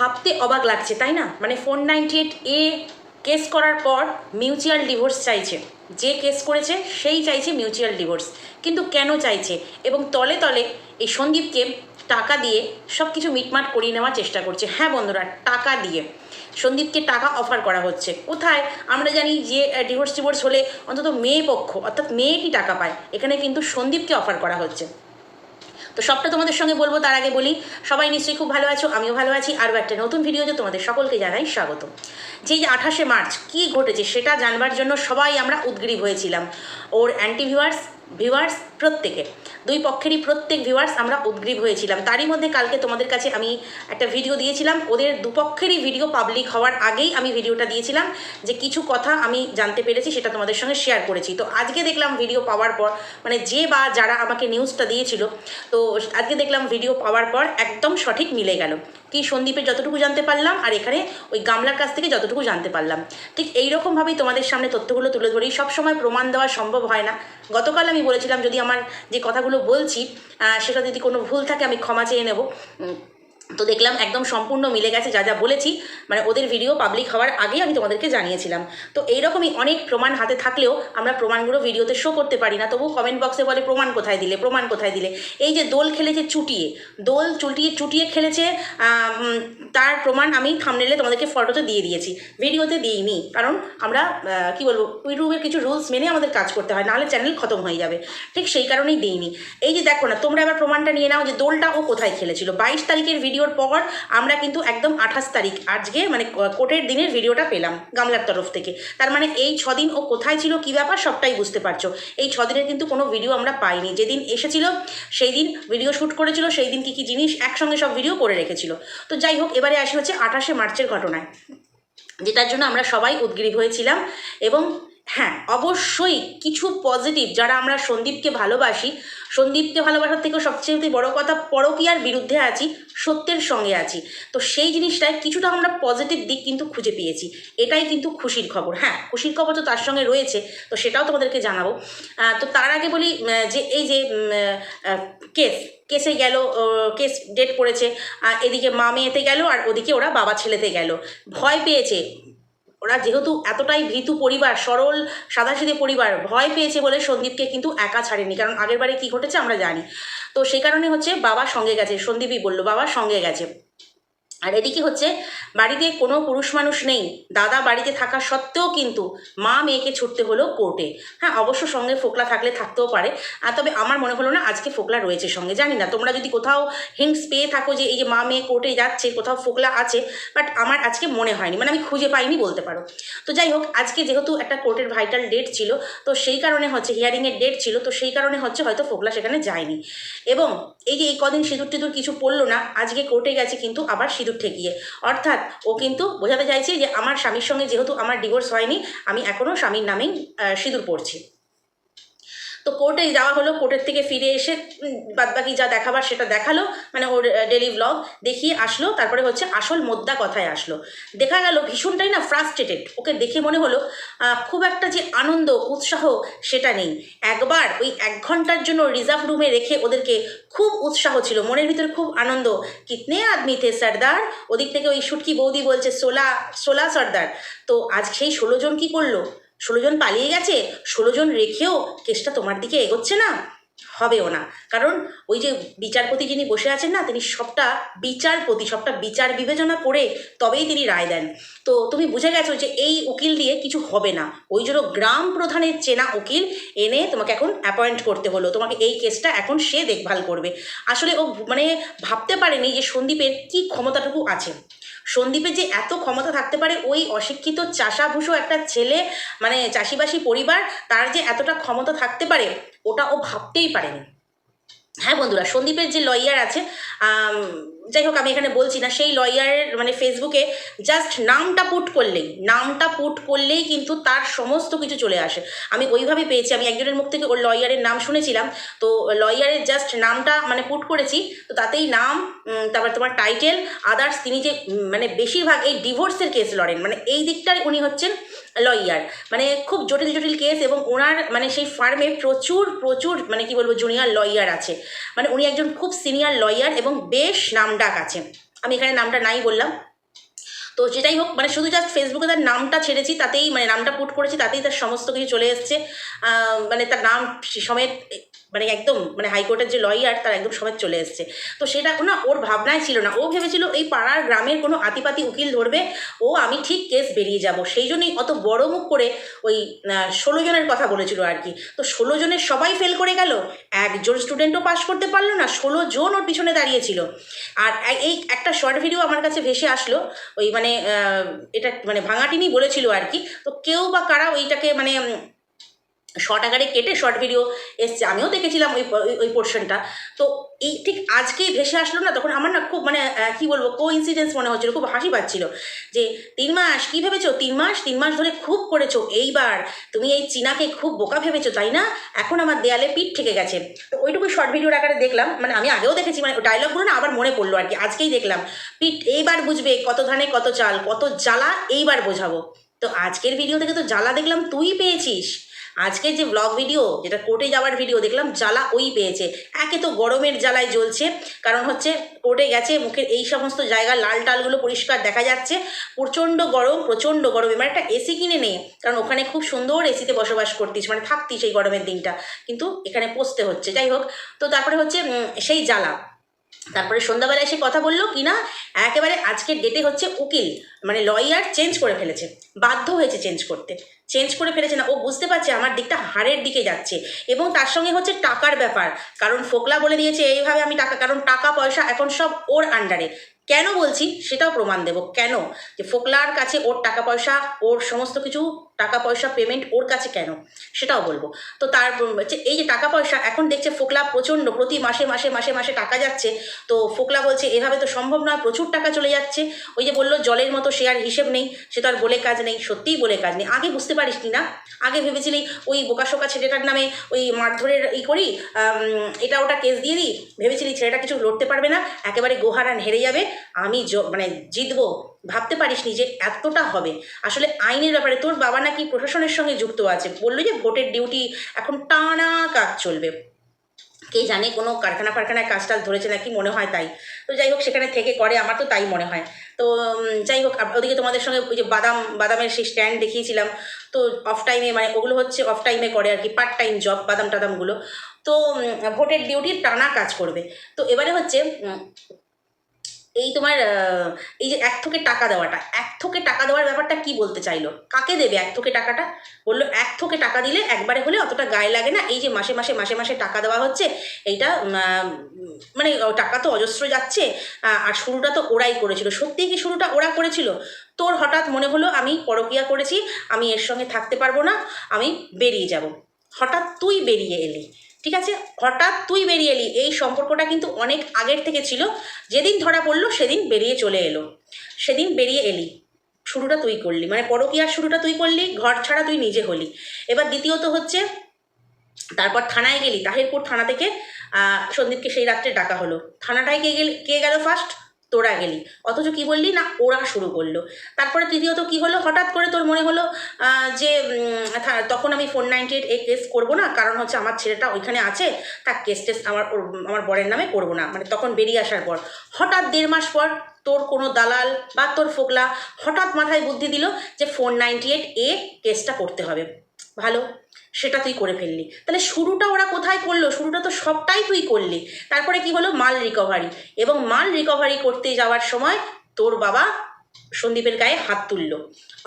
ভাবতে অবাক লাগছে, তাই না? মানে four ninety eight A case করার পর মিউচুয়াল ডিভোর্স চাইছে। যে কেস করেছে, সেই চাইছে মিউচুয়াল ডিভোর্স। কিন্তু কেন চাইছে? এবং তলে তলে এই সন্দীপকে টাকা দিয়ে সব কিছু মিটমাট করিয়ে নেওয়ার চেষ্টা করছে। হ্যাঁ বন্ধুরা, টাকা দিয়ে। সন্দীপকে টাকা অফার করা হচ্ছে। কোথায়? আমরা জানি যে ডিভোর্স ডিভোর্স হলে অন্তত মেয়ে পক্ষ, অর্থাৎ মেয়েটি টাকা পায়। এখানে কিন্তু সন্দীপকে অফার করা হচ্ছে। তো সবটা তোমাদের সঙ্গে বলব, তার আগে বলি, সবাই নিশ্চয়ই খুব ভালো আছো, আমিও ভালো আছি, আরও একটা নতুন ভিডিওতে তোমাদের সকলকে জানাই স্বাগত যে আঠাশে মার্চ, কী ঘটেছে সেটা জানবার জন্য সবাই আমরা উদ্গ্রীব হয়েছিলাম। ওর অ্যান্টি ভিউয়ার্স ভিউয়ার্স প্রত্যেকে। দুই পক্ষেরই প্রত্যেক ভিউয়ার্স আমরা উদ্গ্রীব হয়েছিলাম। তারই মধ্যে কালকে তোমাদের কাছে আমি একটা ভিডিও দিয়েছিলাম। ওদের দুপক্ষেরই ভিডিও পাবলিক হওয়ার আগেই আমি ভিডিওটা দিয়েছিলাম যে কিছু কথা আমি জানতে পেরেছি, সেটা তোমাদের সঙ্গে শেয়ার করেছি। তো আজকে দেখলাম ভিডিও পাওয়ার পর মানে যে বা যারা আমাকে নিউজটা দিয়েছিল, তো আজকে দেখলাম ভিডিও পাওয়ার পর একদম সঠিক মিলে গেল। কি সন্দীপের যতটুকু জানতে পারলাম আর এখানে ওই গামলার কাছ থেকে যতটুকু জানতে পারলাম। ঠিক এইরকমভাবেই তোমাদের সামনে তথ্যগুলো তুলে ধরি। সবসময় প্রমাণ দেওয়া সম্ভব হয় না। গতকাল আমি বলেছিলাম, যদি আমার যে কথাগুলো বলছি সেটা যদি কোনো ভুল থাকে, আমি ক্ষমা চেয়ে নেব। তো দেখলাম একদম সম্পূর্ণ মিলে গেছে যা যা বলেছি মানে ওদের ভিডিও পাবলিক হওয়ার আগেই আমি তোমাদেরকে জানিয়েছিলাম। তো এইরকমই অনেক প্রমাণ হাতে থাকলেও আমরা প্রমাণগুলো ভিডিওতে শো করতে পারি না তবু কমেন্ট বক্সে বলে প্রমাণ কোথায় দিলে, প্রমাণ কোথায় দিলে। এই যে দোল খেলেছে চুটিয়ে, দোল চুটিয়ে চুটিয়ে খেলেছে তার প্রমাণ আমি থামনেলে তোমাদেরকে ফটোতে দিয়ে দিয়েছি। ভিডিওতে দিইনি, কারণ আমরা কি বলব ইউটিউবের কিছু রুলস মেনে আমাদের কাজ করতে হয়, নাহলে চ্যানেল খতম হয়ে যাবে। ঠিক সেই কারণেই দিইনি। এই যে দেখো না, তোমরা এবার প্রমাণটা নিয়ে নাও যে দোলটা ও কোথায় খেলেছিল। বাইশ তারিখের ভিডিওর পর আমরা কিন্তু একদম আঠাশ তারিখ আজকে মানে কোর্টের দিনের ভিডিওটা পেলাম গামলার তরফ থেকে। তার মানে এই ছদিন ও কোথায় ছিল, কী ব্যাপার সবটাই বুঝতে পারছ। এই ছদিনের কিন্তু কোনো ভিডিও আমরা পাইনি। যেদিন এসেছিল সেই দিন ভিডিও শ্যুট করেছিল সেই দিন কী কী জিনিস একসঙ্গে সব ভিডিও করে রেখেছিল। তো যাই হোক, এবারে আসি হচ্ছে আঠাশে মার্চের ঘটনায়। যেটার জন্য আমরা সবাই উদ্গ্রীব হয়েছিলাম এবং হ্যাঁ অবশ্যই কিছু পজিটিভ যারা আমরা সন্দীপকে ভালোবাসি, সন্দীপকে ভালোবাসার থেকেও সবচেয়ে বড় কথা পরকীয়ার বিরুদ্ধে আছি, সত্যের সঙ্গে আছি। তো সেই জিনিসটায় কিছুটা আমরা পজিটিভ দিক কিন্তু খুঁজে পেয়েছি। এটাই কিন্তু খুশির খবর। হ্যাঁ খুশির খবর তো তার সঙ্গে রয়েছে, তো সেটাও তোমাদেরকে জানাব। তো তার আগে বলি যে এই যে কেস, কেসে গেল কেস ডেট পড়েছে এদিকে মা মেয়েতে গেল আর ওদিকে ওরা বাবা ছেলেতে গেল। ভয় পেয়েছে ওরা যেহেতু এতটাই ভীতু পরিবার, সরল, সাদাসিধে পরিবার, ভয় পেয়েছে বলে সন্দীপকে কিন্তু একা ছাড়েনি। কারণ আগের বারে কী ঘটেছে আমরা জানি। তো সেই কারণে হচ্ছে বাবা সঙ্গে গেছে, সন্দীপই বলল, বাবা সঙ্গে গেছে। আর এদিকে হচ্ছে, বাড়িতে কোনো পুরুষ মানুষ নেই। দাদা বাড়িতে থাকা সত্ত্বেও কিন্তু মা মেয়েকে ছুটতে হলো কোর্টে। হ্যাঁ অবশ্য সঙ্গে ফোকলা থাকলে থাকতেও পারে। আর তবে আমার মনে হলো না, আজকে ফোকলা রয়েছে সঙ্গে। জানি না, তোমরা যদি কোথাও হিন্টস পেয়ে থাকো যে এই যে মা মেয়ে কোর্টে যাচ্ছে, কোথাও ফোকলা আছে বাট আমার আজকে মনে হয়নি। মানে আমি খুঁজে পাইনি বলতে পারো। তো যাই হোক, আজকে যেহেতু একটা কোর্টের ভাইটাল ডেট ছিল, তো সেই কারণে হচ্ছে হিয়ারিংয়ের ডেট ছিল, তো সেই কারণে হচ্ছে হয়তো ফোকলা সেখানে যায়নি। এবং এই যে এই কদিন সিঁদুর টিঁদুর কিছু পড়ল না, আজকে কোর্টে গেছে কিন্তু আবার সিঁদুর ঠেকিয়ে। অর্থাৎ ও কিন্তু বোঝাতে চাইছে যে আমার স্বামীর সঙ্গে যেহেতু আমার ডিভোর্স হয়নি, আমি এখনও স্বামীর নামেই সিঁদুর পড়ছি। তো কোর্টে যাওয়া হলো কোর্টের থেকে ফিরে এসে বাদবাকি যা দেখাবার সেটা দেখাল মানে ওর ডেলি ব্লগ দেখিয়ে আসলো, তারপরে হচ্ছে আসল মোদ্দা কথায় আসলো। দেখা গেল ভীষণটাই না ফ্রাস্ট্রেটেড ওকে দেখে মনে হলো খুব একটা যে আনন্দ, উৎসাহ সেটা নেই। একবার ওই এক ঘণ্টার জন্য রিজার্ভ রুমে রেখে ওদেরকে খুব উৎসাহ ছিল, মনের ভিতরে খুব আনন্দ। কিতনে আদমি থে সর্দার? ওদিক থেকে ওই সুটকি বৌদি বলছে, সোলা সোলা সর্দার। তো আজ সেই ষোলো জন কী করল? ষোলো জন পালিয়ে গেছে, ষোলো জন রেখেও কেসটা তোমার দিকে এগোচ্ছে না? হবেও না। কারণ ওই যে বিচারপতি যিনি বসে আছেন না, তিনি সবটা বিচারপতি, সবটা বিচার বিবেচনা করে তবেই তিনি রায় দেন। তো তুমি বুঝে গেছো যে এই উকিল দিয়ে কিছু হবে না। ওই জন্য গ্রাম প্রধানের চেনা উকিল এনে তোমাকে এখন অ্যাপয়েন্ট করতে হলো। তোমাকে এই কেসটা এখন সে দেখভাল করবে। আসলে ও মানে ভাবতে পারেনি যে সন্দীপের কি ক্ষমতাটুকু আছে। সন্দীপের যে এত ক্ষমতা থাকতে পারে, ওই অশিক্ষিত চাষাভুষো একটা ছেলে মানে চাষিবাসী পরিবার, তার যে এতটা ক্ষমতা থাকতে পারে, ওটা ও ভাবতেই পারেনি। হ্যাঁ বন্ধুরা, সন্দীপের যে লয়ার আছে যাই হোক, আমি এখানে বলছি না, সেই লয়ারের মানে ফেসবুকে জাস্ট নামটা পুট করলেই, নামটা পুট করলেই কিন্তু তার সমস্ত কিছু চলে আসে। আমি ওইভাবে পেয়েছি, আমি একজনের মুখ থেকে ওর লয়ারের নাম শুনেছিলাম, তো লয়ারের জাস্ট নামটা মানে পুট করেছি, তো তাতেই নাম তারপর তোমার টাইটেল আদার্স তিনি যে মানে বেশিরভাগ এই ডিভোর্সের কেস লড়েন মানে এই দিকটায় উনি হচ্ছেন লয়ার মানে খুব জটিল জটিল কেস এবং ওনার মানে সেই ফার্মে প্রচুর প্রচুর মানে কি বলব জুনিয়র লয়ার আছে। মানে উনি একজন খুব সিনিয়র লয়ার এবং বেশ নামডাক আছে। আমি এখানে নামটা নাই বললাম। তো যেটাই হোক মানে শুধু জাস্ট ফেসবুকে তার নামটা ছেড়েছি, তাতেই মানে নামটা পুট করেছি, তাতেই তার সমস্ত কিছু চলে এসছে। মানে তার নাম, সমেত মানে একদম মানে হাইকোর্টের যে লয়ার তার একদম সবাই চলে এসছে। তো সেটা না ওর ভাবনায় ছিল না। ও ভেবেছিল এই পাড়ার গ্রামের কোনো আতিপাতি উকিল ধরবে, ও আমি ঠিক কেস বেরিয়ে যাব। সেই জন্যই অত বড় মুখ করে ওই ষোলো জনের কথা বলেছিল আর কি। তো ষোলো জনের সবাই ফেল করে গেল। একজন স্টুডেন্টও পাশ করতে পারল না, ষোলো জন ওর পিছনে দাঁড়িয়েছিল। আর এই একটা শর্ট ভিডিও আমার কাছে ভেসে আসলো। ওই মানে এটা মানে ভাঙাটিনি বলেছিল আর কি। তো কেউ বা কারা ওইটাকে মানে শর্ট আকারে কেটে শর্ট ভিডিও এসছে। আমিও দেখেছিলাম ওই, ওই- পোর্শনটা তো এই ঠিক আজকেই ভেসে আসলো না, তখন আমার না খুব মানে কি বলব কো ইনসিডেন্স মনে হচ্ছিল, খুব হাসি পাচ্ছিল যে, তিন মাস, কী ভেবেছো? তিন মাস তিন মাস ধরে খুব করেছ এইবার। তুমি এই চীনাকে খুব বোকা ভেবেছো, তাই না? এখন আমার দেয়ালে পিঠ থেকে গেছে। তো ওইটুকু শর্ট ভিডিওর আকারে দেখলাম মানে আমি আগেও দেখেছি মানে ডায়লগগুলো না আবার মনে পড়ল আর কি, আজকেই দেখলাম। পিঠ এইবার বুঝবে কত ধানে কত চাল, কত জ্বালা এইবার বোঝাবো। তো আজকের ভিডিও থেকে তো জ্বালা দেখলাম, তুই পেয়েছিস। আজকের যে ব্লগ ভিডিও যেটা কোর্টে যাওয়ার ভিডিও দেখলাম জ্বালা ওই পেয়েছে। একে তো গরমের জ্বালায় জ্বলছে, কারণ হচ্ছে কোর্টে গেছে, মুখের এই সমস্ত জায়গা লাল টালগুলো পরিষ্কার দেখা যাচ্ছে। প্রচণ্ড গরম প্রচণ্ড গরম এবার একটা এসি কিনে নে, কারণ ওখানে খুব সুন্দর এসিতে বসবাস করতিস মানে থাকতিস এই গরমের দিনটা। কিন্তু এখানে পচতে হচ্ছে, যাই হোক। তো তারপরে হচ্ছে সেই জ্বালা। তারপরে সন্ধ্যাবেলায় এসে কথা বলল কি না একেবারে আজকের ডেটে হচ্ছে উকিল মানে লয়ার চেঞ্জ করে ফেলেছে, বাধ্য হয়েছে চেঞ্জ করতে। চেঞ্জ করে ফেলেছে না, ও বুঝতে পারছে আমার দিকটা হারের দিকে যাচ্ছে। এবং তার সঙ্গে হচ্ছে টাকার ব্যাপার, কারণ ফোকলা বলে দিয়েছে এইভাবে আমি টাকা, কারণ টাকা, পয়সা এখন সব ওর আন্ডারে কেন বলছি? সেটাও প্রমাণ দেব। কেন? যে ফোকলার কাছে ওর টাকা, পয়সা, ওর সমস্ত কিছু টাকা পয়সা পেমেন্ট ওর কাছে কেন? সেটাও বলব। তো তার এই যে টাকা পয়সা এখন দেখছে ফোকলা প্রচণ্ড, প্রতি মাসে মাসে মাসে মাসে টাকা যাচ্ছে। তো ফোকলা বলছে, এভাবে তো সম্ভব নয়, প্রচুর টাকা চলে যাচ্ছে। ওই যে বলল, জলের মতো সে আর হিসেব নেই, সে তো আর বলে কাজ নেই। সত্যিই বলে কাজ নেই। আগে বুঝতে পারিস কি না? আগে ভেবেছিলি, ওই বোকাশোকা ছেলেটার নামে ওই মারধরের ই করি এটা ওটা কেস দিয়ে দিই? ভেবেছিলি ছেলেটা কিছু লড়তে পারবে না, একেবারে গোহারান হেরে যাবে। আমি মানে জিতবো। ভাবতে পারিস নি যে এতটা হবে। আসলে আইনের ব্যাপারে তোর বাবা নাকি প্রশাসনের সঙ্গে যুক্ত আছে। বলল যে ভোটের ডিউটি এখন টানা কাজ চলবে। কে জানে কোনো কারখানা ফারখানায় কাজ টাজ ধরেছে নাকি, মনে হয় তাই। তো যাই হোক, সেখানে থেকে করে, আমার তো তাই মনে হয়। তো যাই হোক ওদিকে তোমাদের সঙ্গে ওই যে বাদাম, বাদামের সেই স্ট্যান্ড দেখিয়েছিলাম। তো অফ টাইমে মানে ওগুলো হচ্ছে অফ টাইমে করে আর কি পার্ট টাইম জব বাদাম টাদামগুলো। তো ভোটের ডিউটির টানা কাজ করবে। তো এবারে হচ্ছে এই তোমার এই যে এক থোকে টাকা দেওয়াটা, এক থোকে টাকা দেওয়ার ব্যাপারটা কি বলতে চাইলো? কাকে দেবে এক থোকে টাকাটা? বলল, এক থোকে টাকা দিলে একবারে হলে অতটা গায়ে লাগে না। এই যে মাসে মাসে মাসে মাসে টাকা দেওয়া হচ্ছে, এইটা মানে টাকা তো অজস্র যাচ্ছে আর শুরুটা তো ওরাই করেছিল। সত্যিই কি শুরুটা ওরা করেছিল? তোর হঠাৎ মনে হলো, আমি পরকিয়া করেছি, আমি এর সঙ্গে থাকতে পারব না, আমি বেরিয়ে যাব। হঠাৎ তুই বেরিয়ে এলি। ঠিক আছে? হঠাৎ তুই বেরিয়ে এলি। এই সম্পর্কটা কিন্তু অনেক আগের থেকে ছিল। যেদিন ধরা পড়ল, সেদিন বেরিয়ে চলে এলো। সেদিন বেরিয়ে এলি। শুরুটা তুই করলি। মানে পরকিয়ার শুরুটা তুই করলি, ঘর ছাড়া তুই নিজে হলি। এবার দ্বিতীয়ত হচ্ছে, তারপর থানায় গেলি। তাহিরপুর থানা থেকে সন্দীপকে সেই রাত্রে ডাকা হলো। থানাটায় কে গেল কে গেল ফার্স্ট তোরা গেলি। অথচ কি বললি? না, ওরা শুরু করল। তারপরে তৃতীয়ত কি হলো? হঠাৎ করে তোর মনে হলো যে তখন আমি four ninety eight A case করব না, কারণ হচ্ছে আমার ছেলেটা ওইখানে আছে তার কেস টেস আমার আমার বরের নামে করব না। মানে তখন বেরিয়ে আসার পর। হঠাৎ দেড় মাস পর তোর কোনো দালাল বা তোর ফোকলা হঠাৎ মাথায় বুদ্ধি দিল যে ফোর নাইনটি এইট এ কেসটা করতে হবে। ভালো, সেটা তুই করে ফেললি। তাহলে শুরুটা ওরা কোথায় করল? শুরুটা তো সবটাই তুই করলি। তারপরে কি হলো? মাল রিকভারি এবং মাল রিকভারি করতে যাওয়ার সময় তোর বাবা সন্দীপের গায়ে হাত তুললো।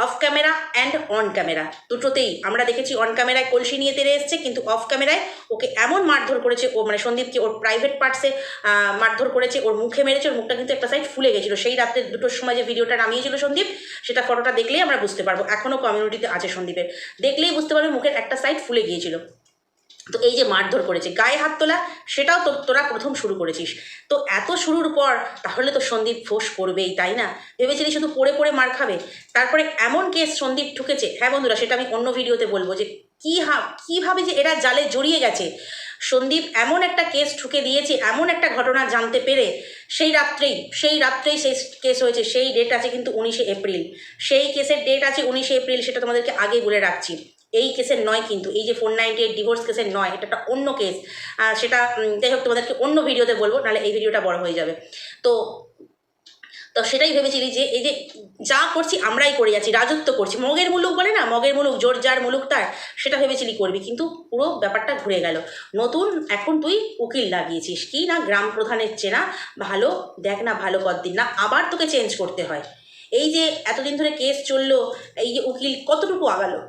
Off camera and on camera দুটোতেই। আমরা দেখেছি অন ক্যামেরায় কলসি নিয়ে তেরে এসছে, কিন্তু অফ ক্যামেরায় ওকে এমন মারধর করেছে, ও মানে সন্দীপকে ওর প্রাইভেট পার্টসে মারধর করেছে, ওর মুখে মেরেছে, ওর মুখটা কিন্তু একটা সাইড ফুলে গেছিল। সেই রাত্রে দুটোর সময় যে ভিডিওটা নামিয়েছিল সন্দীপ, সেটা ফটোটা দেখলেই আমরা বুঝতে পারব। এখনও কমিউনিটিতে আছে সন্দীপের। দেখলেই বুঝতে পারবে মুখের একটা সাইড ফুলে গিয়েছিল। তো এই যে মারধর করেছে, গায়ে হাত তোলা, সেটাও তো তোরা প্রথম শুরু করেছিস। তো এত শুরুর পর, তাহলে তো সন্দীপ ফোঁস করবেই, তাই না? ভেবেছিলি শুধু পড়ে পড়ে মার খাবে? তারপরে এমন কেস সন্দীপ ঠুকেছে হ্যাঁ বন্ধুরা, সেটা আমি অন্য ভিডিওতে বলব যে কী হা, কীভাবে যে এরা জালে জড়িয়ে গেছে। সন্দীপ এমন একটা কেস ঠুকে দিয়েছে, এমন একটা ঘটনা জানতে পেরে, সেই রাত্রেই সেই রাত্রেই সেই কেস হয়েছে, সেই ডেট আছে কিন্তু উনিশে এপ্রিল। সেই কেসের ডেট আছে উনিশে এপ্রিল, সেটা তোমাদেরকে আগে বলে রাখছি। এই কেসের নয় কিন্তু, এই যে ফোর নাইনটি এইট ডিভোর্স কেসের নয়, এটা একটা অন্য কেস। সেটা যাই হোক, তোমাদেরকে অন্য ভিডিওতে বলব, নাহলে এই ভিডিওটা বড় হয়ে যাবে। তো তো সেটাই ভেবেছিলি যে, এই যে যা করছি আমরাই করে যাচ্ছি, রাজত্ব করছি। মগের মুলুক বলে না, মগের মুলুক, জোর যার মুলুক তার, সেটা ভেবেছিলি করবি, কিন্তু পুরো ব্যাপারটা ঘুরে গেল। নতুন, এখন তুই উকিল লাগিয়েছিস। কি না গ্রাম প্রধানের চেনা, ভালো, দেখ না ভালো কদিন না আবার তোকে চেঞ্জ করতে হয়। এই যে এতদিন ধরে কেস চলল, এই যে উকিল কতটুকু আগালো?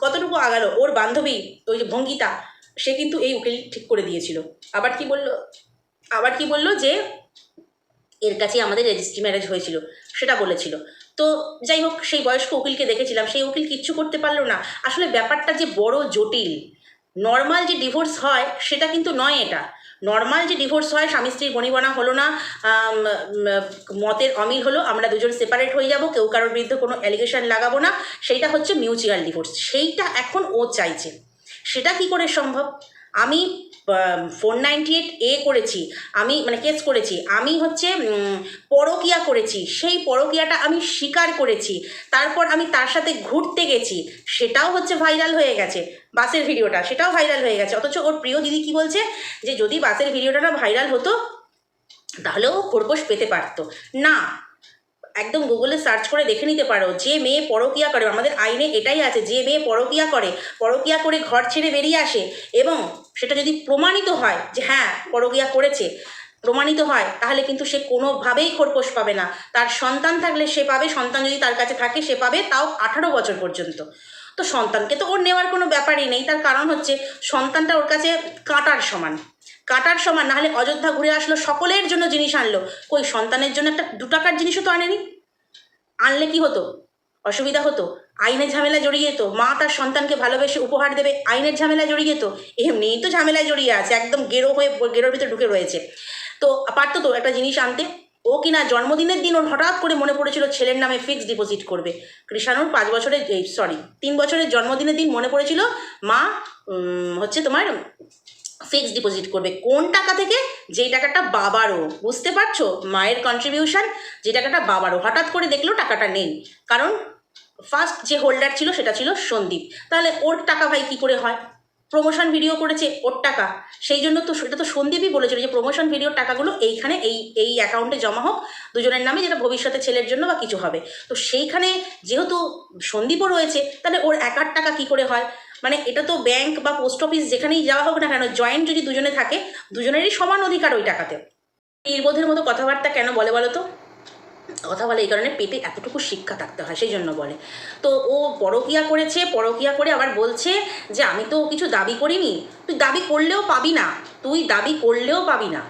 কতটুকু আগালো? ওর বান্ধবী, ওই যে ভঙ্গিতা, সে কিন্তু এই উকিল ঠিক করে দিয়েছিল। আবার কি বলল, আবার কি বলল যে, এর কাছে আমাদের রেজিস্ট্রি ম্যারেজ হয়েছিল, সেটা বলেছিল। তো যাই হোক, সেই বয়স্ক উকিলকে দেখেছিলাম, সেই উকিল কিচ্ছু করতে পারল না। আসলে ব্যাপারটা যে বড় জটিল নর্মাল যে ডিভোর্স হয়, সেটা কিন্তু নয় এটা। নর্মাল যে ডিভোর্স হয়, স্বামী স্ত্রীর বনিবনা হলো না মতের অমিল হলো, আমরা দুজন সেপারেট হয়ে যাব, কেউ কারোর বিরুদ্ধে কোনো অ্যালিগেশন লাগাবো না, সেইটা হচ্ছে মিউচুয়াল ডিভোর্স সেইটা এখন ও চাইছে। সেটা কি করে সম্ভব? আমি ফোর নাইনটি এইট এ করেছি। আমি মানে কেস করেছি। আমি হচ্ছে পরকিয়া করেছি। সেই পরকিয়াটা আমি স্বীকার করেছি। তারপর আমি তার সাথে ঘুরতে গেছি। সেটাও হচ্ছে ভাইরাল হয়ে গেছে বাসের ভিডিওটা। সেটাও ভাইরাল হয়ে গেছে। অথচ ওর প্রিয় দিদি কি বলছে? যে যদি বাসের ভিডিওটা না ভাইরাল হতো তাহলেও ও খোরপোশ পেতে পারতো। না একদম গুগলে সার্চ করে দেখে নিতে পারো। যে মেয়ে পরকিয়া করে, আমাদের আইনে এটাই আছে, যে মেয়ে পরকিয়া করে পরকিয়া করে ঘর ছেড়ে বেরিয়ে আসে এবং সেটা যদি প্রমাণিত হয় যে হ্যাঁ পরকিয়া করেছে, প্রমাণিত হয়, তাহলে কিন্তু সে কোনোভাবেই খোরপোশ পাবে না। তার সন্তান থাকলে সে পাবে, সন্তান যদি তার কাছে থাকে, সে পাবে, তাও আঠারো বছর পর্যন্ত। তো সন্তানকে। তো ওর নেওয়ার কোনো ব্যাপারই নেই। তার কারণ হচ্ছে সন্তানটা ওর কাছে কাঁটার সমান। কাটার সমান, নাহলে অযোধ্যা ঘুরে আসলো, সকলের জন্য জিনিস আনলো। কই, সন্তানের জন্য একটা দু টাকার জিনিসও তো আনেনি? আনলে কি হতো? অসুবিধা হতো? আইনের ঝামেলা জড়িয়ে যেত মা তার সন্তানকে ভালোবেসে উপহার দেবে, আইনের ঝামেলা জড়িয়ে যেত এমনিই তো ঝামেলায় জড়িয়ে আছে, একদম গেরো হয়ে, গেরোর ভিতরে ঢুকে রয়েছে। তো পারতো তো একটা জিনিস আনতে। ও কিনা জন্মদিনের দিন ওর হঠাৎ করে মনে পড়েছিল ছেলের নামে ফিক্সড ডিপোজিট করবে। কৃষাণুর পাঁচ বছরের সরি তিন বছরের জন্মদিনের দিন মনে পড়েছিল মা হচ্ছে তোমার ফিক্সড ডিপোজিট করবে। কোন টাকা থেকে? যেই টাকাটা বাবারও। বুঝতে পারছ? মায়ের কন্ট্রিবিউশন যে টাকাটা বাবারও। হঠাৎ করে দেখল টাকাটা নেই। কারণ ফার্স্ট যে হোল্ডার ছিল সেটা ছিল সন্দীপ। তাহলে ওর টাকা ভাই কি করে হয়? প্রমোশন ভিডিও করেছে ওর টাকা। সেই জন্য তো সেটা তো সন্দীপই বলেছিল যে প্রমোশন ভিডিওর টাকাগুলো এইখানে এই এই অ্যাকাউন্টে জমা হোক, দুজনের নামে যেটা ভবিষ্যতে ছেলের জন্য বা কিছু হবে। তো সেইখানে যেহেতু সন্দীপও রয়েছে, তাহলে ওর একার টাকা কি করে হয়? মানে এটা তো ব্যাংক বা পোস্ট অফিস যেখানেই যাওয়া হোক না কেন জয়েন্ট যদি দুজনে থাকে, দুজনেরই সমান অধিকার ওই টাকাতে। নির্বোধের মতো কথাবার্তা কেন বলে বলো তো কথা বলে, এই কারণে পেটে এতটুকু শিক্ষা থাকতে হয়, সেই জন্য বলে। তো ও পরকিয়া করেছে, পরকিয়া করে আবার বলছে যে, আমি তো কিছু দাবি করিনি, তুই দাবি করলেও পাবি না, তুই দাবি করলেও পাবি না।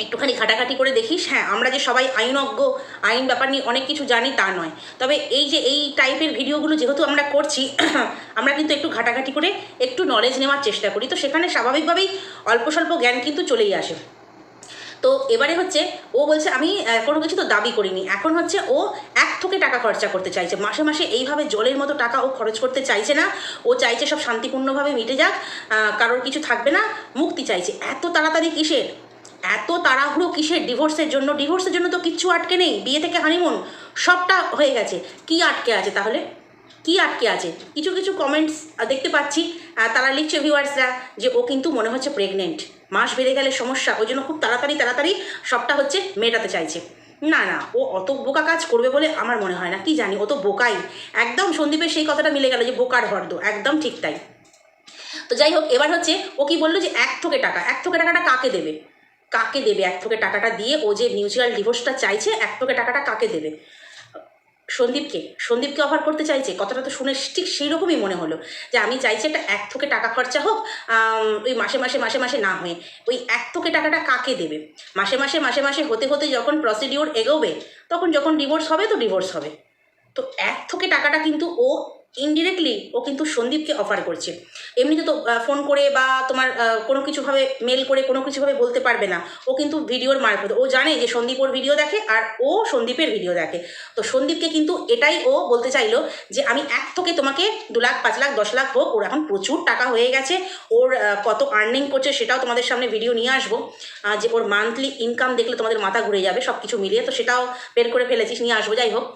একটুখানি ঘাটাঘাটি করে দেখিস হ্যাঁ আমরা যে সবাই আইনজ্ঞ, আইন ব্যাপার নিয়ে অনেক কিছু জানি তা নয়। তবে এই যে, এই টাইপের ভিডিওগুলো যেহেতু আমরা করছি, আমরা কিন্তু একটু ঘাটাঘাটি করে একটু নলেজ নেওয়ার চেষ্টা করি। তো সেখানে স্বাভাবিকভাবেই অল্প স্বল্প জ্ঞান কিন্তু চলেই আসে। তো এবারে হচ্ছে ও বলছে, আমি কোনো কিছু তো দাবি করিনি। এখন হচ্ছে ও এক থোকে টাকা খরচা করতে চাইছে। মাসে মাসে এইভাবে জলের মতো টাকা ও খরচ করতে চাইছে না। ও চাইছে সব শান্তিপূর্ণভাবে মিটে যাক কারোর কিছু থাকবে না, মুক্তি চাইছে। এত তাড়াতাড়ি কিসের? এত তাড়াহুড়ো কিসের ডিভোর্সের জন্য? ডিভোর্সের জন্য তো কিচ্ছু আটকে নেই। বিয়ে থেকে হানিমুন সবটা হয়ে গেছে। কি আটকে আছে তাহলে? কি আটকে আছে? কিছু কিছু কমেন্টস দেখতে পাচ্ছি। তারা লিখছে ভিউয়ার্সরা যে ও কিন্তু মনে হচ্ছে প্রেগনেন্ট মাস বেড়ে গেলে সমস্যা, ওই জন্য খুব তাড়াতাড়ি তাড়াতাড়ি সবটা হচ্ছে মেটাতে চাইছে। না না, ও অত বোকা কাজ করবে বলে আমার মনে হয় না, কি জানি, ও তো বোকাই। একদম সন্দীপের সেই কথাটা মিলে গেল যে বোকার হর্দ, একদম ঠিক তাই। তো যাই হোক, এবার হচ্ছে ও কি বলল যে এক থোকে টাকা, এক থোকে টাকাটা কাকে দেবে? কাকে দেবে? এক থোকে টাকাটা দিয়ে ও যে মিউচুয়াল ডিভোর্সটা চাইছে, এক থোকে টাকাটা কাকে দেবে? সন্দীপকে সন্দীপকে অফার করতে চাইছে, কথাটা তো শুনে ঠিক সেই রকমই মনে হলো যে আমি চাইছি একটা এক থেকে টাকা খরচা হোক ওই মাসে মাসে মাসে মাসে না হয়ে, ওই এক থেকে টাকাটা কাকে দেবে? মাসে মাসে মাসে মাসে হতে হতে যখন প্রসিডিওর এগোবে, তখন যখন ডিভোর্স হবে তো ডিভোর্স হবে। তো এক থেকে টাকাটা কিন্তু ও ইনডিরেক্টলি ও কিন্তু সন্দীপকে অফার করছে। এমনিতে তো ফোন করে বা তোমার কোনো কিছুভাবে মেল করে কোনো কিছুভাবে বলতে পারবে না। ও কিন্তু ভিডিওর মারফত, ও জানে যে সন্দীপ ওর ভিডিও দেখে আর ও সন্দীপের ভিডিও দেখে। তো সন্দীপকে কিন্তু এটাই ও বলতে চাইলো যে, আমি এক থোকে তোমাকে দু লাখ, পাঁচ লাখ, দশ লাখ হোক, ওর এখন প্রচুর টাকা হয়ে গেছে, ওর কত আর্নিং করছে সেটাও তোমাদের সামনে ভিডিও নিয়ে আসব। যে ওর মান্থলি ইনকাম দেখলে তোমাদের মাথা ঘুরে যাবে সব কিছু মিলিয়ে, তো সেটাও বের করে ফেলেছিস, নিয়ে আসব, যাই হোক।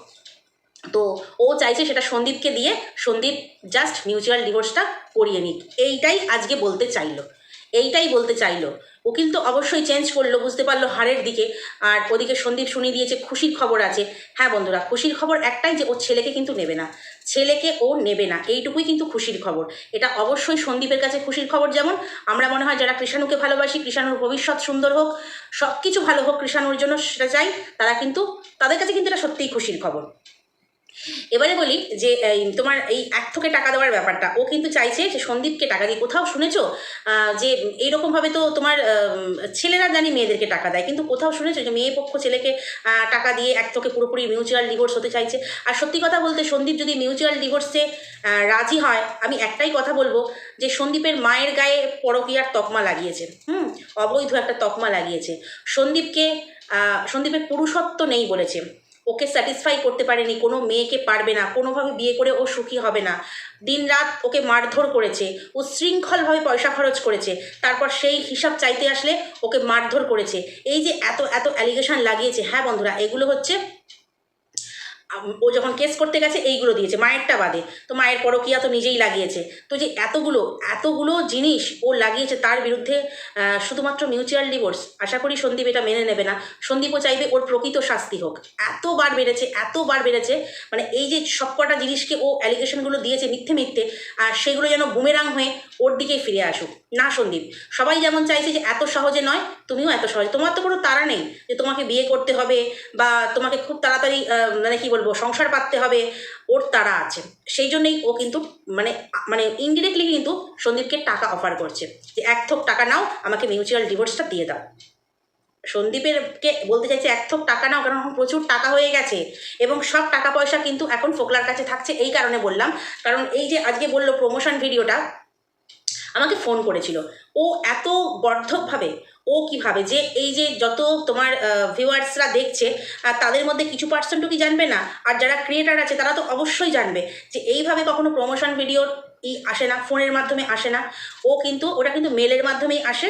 তো ও চাইছে সেটা সন্দীপকে দিয়ে, সন্দীপ জাস্ট মিউচুয়াল ডিভোর্সটা করিয়ে নিক। এইটাই আজকে বলতে চাইলো। এইটাই বলতে চাইলো। উকিল তো অবশ্যই চেঞ্জ করল, বুঝতে পারল হারের দিকে। আর ওদিকে সন্দীপ শুনিয়ে দিয়েছে, খুশির খবর আছে। হ্যাঁ বন্ধুরা, খুশির খবর একটাই যে ওর ছেলেকে কিন্তু নেবে না। ছেলেকে ও নেবে না। এইটুকুই কিন্তু খুশির খবর। এটা অবশ্যই সন্দীপের কাছে খুশির খবর যেমন, আমরা মনে হয় যারা কৃষাণুকে ভালোবাসি, কৃষাণুর ভবিষ্যৎ সুন্দর হোক সব কিছু ভালো হোক কৃষাণুর জন্য সেটা চাই, তারা কিন্তু, তাদের কাছে কিন্তু এটা সত্যিই খুশির খবর। এবারে বলি যে তোমার এই এক টাকা দেওয়ার ব্যাপারটা, ও কিন্তু চাইছে যে সন্দীপকে টাকা দিয়ে, কোথাও শুনেছো? যে এইরকমভাবে তো তোমার ছেলেরা জানি মেয়েদেরকে টাকা দেয়, কিন্তু কোথাও শুনেছো যে মেয়ে পক্ষ ছেলেকে টাকা দিয়ে এক পুরোপুরি মিউচুয়াল ডিভোর্স হতে চাইছে? আর সত্যি কথা বলতে সন্দীপ যদি মিউচুয়াল ডিভোর্সে রাজি হয়, আমি একটাই কথা বলব যে সন্দীপের মায়ের গায়ে পরকীয়ার তকমা লাগিয়েছে, হুম? অবৈধ একটা তকমা লাগিয়েছে। সন্দীপকে সন্দীপের পুরুষত্ব নেই বলেছে। ওকে স্যাটিসফাই করতে পারেনি, কোনো মেয়েকে পারবে না, কোনোভাবে বিয়ে করে ও সুখী হবে না। দিন রাত ওকে মারধর করেছে, ও শৃঙ্খলভাবে পয়সা খরচ করেছে, তারপর সেই হিসাব চাইতে আসলে ওকে মারধর করেছে। এই যে এত এত অ্যালিগেশন লাগিয়েছে হ্যাঁ বন্ধুরা, এগুলো হচ্ছে ও যখন কেস করতে গেছে, এইগুলো দিয়েছে, মায়েরটা বাদে। তো মায়ের পরকিয়া তো নিজেই লাগিয়েছে। তো যে এতগুলো এতগুলো জিনিস ও লাগিয়েছে তার বিরুদ্ধে শুধুমাত্র মিউচুয়াল ডিভোর্স আশা করি সন্দীপ এটা মেনে নেবে না। সন্দীপও চাইবে ওর প্রকৃত শাস্তি হোক। এতবার বেড়েছে এতবার বেড়েছে মানে এই যে সবকটা জিনিসকে ও অ্যালিগেশনগুলো দিয়েছে মিথ্যে মিথ্যে, আর সেগুলো যেন বুমেরাং হয়ে ওর দিকেই ফিরে আসুক। না সন্দীপ। সবাই যেমন চাইছে যে এত সহজে নয়, তুমিও এত সহজে। তোমার তো কোনো তারা নেই যে তোমাকে বিয়ে করতে হবে বা তোমাকে খুব তাড়াতাড়ি মানে কি বলব, সংসার পাততে হবে। ওর তারা আছে। সেই জন্যই ও কিন্তু মানে মানে ইনডিরেক্টলি কিন্তু সন্দীপকে টাকা অফার করছে যে এক থোক টাকা নাও, আমাকে মিউচুয়াল ডিভোর্সটা দিয়ে দাও। সন্দীপের কে বলতে চাইছে এক থোক টাকা নাও, কারণ এখন প্রচুর টাকা হয়ে গেছে এবং সব টাকা পয়সা কিন্তু এখন ফোকলার কাছে থাকছে, এই কারণে বললাম। কারণ এই যে আজকে বলল প্রমোশন ভিডিওটা আমাকে ফোন করেছিল। ও এত বর্ধকভাবে ও কি ভাবে যে এই যে যত তোমার ভিউয়ার্সরা দেখছে, আর তাদের মধ্যে কিছু পার্সেন্টও কি জানবে না? আর যারা ক্রিয়েটার আছে তারা তো অবশ্যই জানবে যে এইভাবে কখনো প্রমোশন ভিডিওর ই আসে না, ফোনের মাধ্যমে আসে না। ও কিন্তু, ওটা কিন্তু মেলের মাধ্যমেই আসে।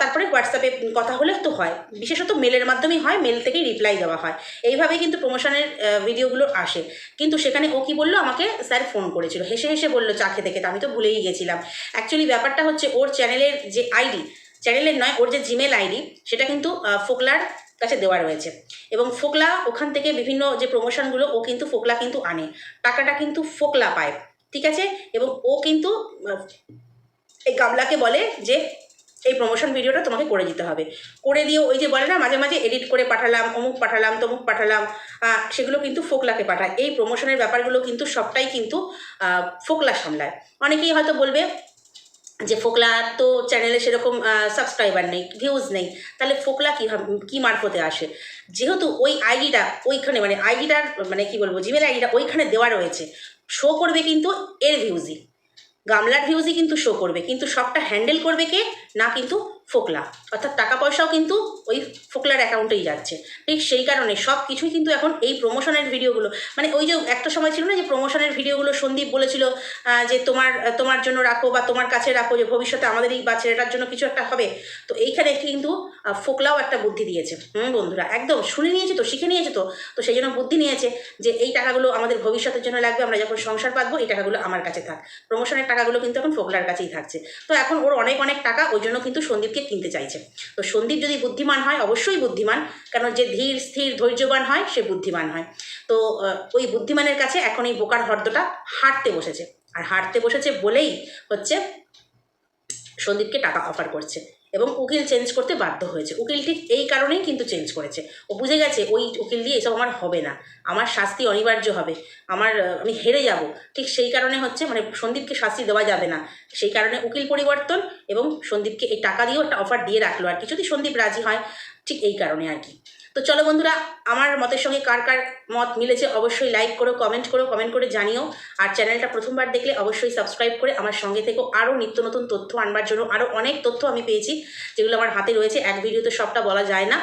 তারপরে হোয়াটসঅ্যাপে কথা হলে তো হয়। বিশেষত মেলের মাধ্যমেই হয় মেল থেকেই রিপ্লাই দেওয়া হয়। এইভাবেই কিন্তু প্রমোশনের ভিডিওগুলো আসে। কিন্তু সেখানে ও কি বলল, আমাকে স্যার ফোন করেছিল। হেসে হেসে বলল, চা খেতে খেতে, আমি তো ভুলেই গেছিলাম। অ্যাকচুয়ালি ব্যাপারটা হচ্ছে, ওর চ্যানেলের যে আইডি চ্যানেলের নয়, ওর যে জিমেল আইডি সেটা কিন্তু ফোকলার কাছে দেওয়া রয়েছে। এবং ফোকলা ওখান থেকে বিভিন্ন যে প্রমোশনগুলো ও কিন্তু ফোকলা কিন্তু আনে। টাকাটা কিন্তু ফোকলা পায়। ঠিক আছে? এবং ও কিন্তু এই গামলাকে বলে যে এই প্রমোশন ভিডিওটা তোমাকে করে দিতে হবে। করে দিয়ে ওই যে বলে না, মাঝে মাঝে এডিট করে পাঠালাম, অমুক পাঠালাম, তমুক পাঠালাম সেগুলো কিন্তু ফোকলাকে পাঠায়। এই প্রমোশনের ব্যাপারগুলো কিন্তু সবটাই কিন্তু ফোকলা সামলায়। অনেকেই হয়তো বলবে যে ফোকলা তো চ্যানেলে সেরকম সাবস্ক্রাইবার নেই ভিউজ নেই, তাহলে ফোকলা কীভাবে কী মারফতে আসে? যেহেতু ওই আইডিটা ওইখানে মানে আইডিটার মানে কি বলব জিমেল আইডিটা ওইখানে দেওয়া রয়েছে শো করবে কিন্তু এর ভিউজই গামলার ভিউজই কিন্তু শো করবে, কিন্তু সবটা হ্যান্ডেল করবে কে? না কিন্তু ফোকলা। অর্থাৎ টাকা পয়সাও কিন্তু ওই ফোকলার অ্যাকাউন্টেই যাচ্ছে। ঠিক সেই কারণে সব কিছুই কিন্তু এখন এই প্রমোশনের ভিডিওগুলো মানে ওই যে একটা সময় ছিল না যে প্রমোশনের ভিডিওগুলো সন্দীপ বলেছিল যে তোমার তোমার জন্য রাখো বা তোমার কাছে রাখো যে ভবিষ্যতে আমাদের এই বা ছেলেটার জন্য কিছু একটা হবে। তো এইখানে কিন্তু ফোকলাও একটা বুদ্ধি দিয়েছে। হুম, বন্ধুরা, একদম শুনে নিয়েছে তো, শিখে নিয়েছে তো। তো সেই জন্য বুদ্ধি নিয়েছে যে এই টাকাগুলো আমাদের ভবিষ্যতের জন্য লাগবে, আমরা যখন সংসার পাতবো এই টাকাগুলো আমার কাছে থাক। প্রমোশনের টাকাগুলো কিন্তু এখন ফোকলার কাছেই থাকছে। তো এখন ওর অনেক অনেক টাকা ওই জন্য কিন্তু সন্দীপকে কিনতে চাইছে। তো সন্দীপ যদি বুদ্ধিমান হয়, অবশ্যই বুদ্ধিমান কারণ যে ধীর, স্থির, ধৈর্যবান হয়, সে বুদ্ধিমান হয়। তো ওই বুদ্ধিমানের কাছে এখন এই বোকার হর্দটা হাঁটতে বসেছে। আর হাঁটতে বসেছে বলেই হচ্ছে সন্দীপকে টাকা অফার করছে। এবং উকিল চেঞ্জ করতে বাধ্য হয়েছে। উকিল ঠিক এই কারণেই কিন্তু চেঞ্জ করেছে। ও বুঝে গেছে, ওই উকিল দিয়ে এসব আমার হবে না। আমার শাস্তি অনিবার্য হবে। আমার আমি হেরে যাব। ঠিক সেই কারণে হচ্ছে মানে সন্দীপকে শাস্তি দেওয়া যাবে না। সেই কারণে উকিল পরিবর্তন এবং সন্দীপকে এই টাকা দিয়েও একটা অফার দিয়ে রাখল। আর কি যদি সন্দীপ রাজি হয়, ঠিক এই কারণে আর কি। তো চলো বন্ধুরা, আমার মতের সঙ্গে কার কার মত মিলেছে অবশ্যই লাইক করো কমেন্ট করো কমেন্ট করে জানিও। আর চ্যানেলটা প্রথমবার দেখলে অবশ্যই সাবস্ক্রাইব করে আমার সঙ্গে থেকেও আরও নিত্য নতুন তথ্য আনবার জন্য আরও অনেক তথ্য আমি পেয়েছি, যেগুলো আমার হাতে রয়েছে। এক ভিডিওতে সবটা বলা যায় না।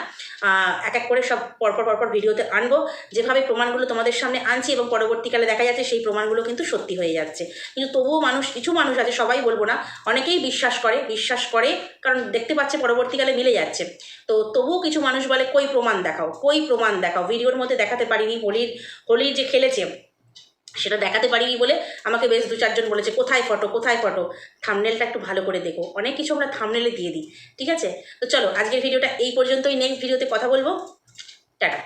এক এক করে সব পরপর পরপর ভিডিওতে আনব। যেভাবে প্রমাণগুলো তোমাদের সামনে আনছি এবং পরবর্তীকালে দেখা যাচ্ছে, সেই প্রমাণগুলো কিন্তু সত্যি হয়ে যাচ্ছে। কিন্তু তবুও মানুষ, কিছু মানুষ আছে, সবাই বলব না, অনেকেই বিশ্বাস করে বিশ্বাস করে, কারণ দেখতে পাচ্ছে পরবর্তীকালে মিলে যাচ্ছে। তো তবুও কিছু মানুষ বলে, কই প্রমাণ দেখাও কই প্রমাণ দেখাও। ভিডিওর মধ্যে দেখাতে পারিনি, হোলির হোলির যে খেলেছে, সেটা দেখাতে পারিনি বলে আমাকে বেশ দু চারজন বলেছে, কোথায় ফটো কোথায় ফটো থামনেলটা একটু ভালো করে দেখো। অনেক কিছু আমরা থামনেলে দিয়ে দিই, ঠিক আছে? তো চলো, আজকের ভিডিওটা এই পর্যন্তই। নেক্সট ভিডিওতে কথা বলব। টাটা।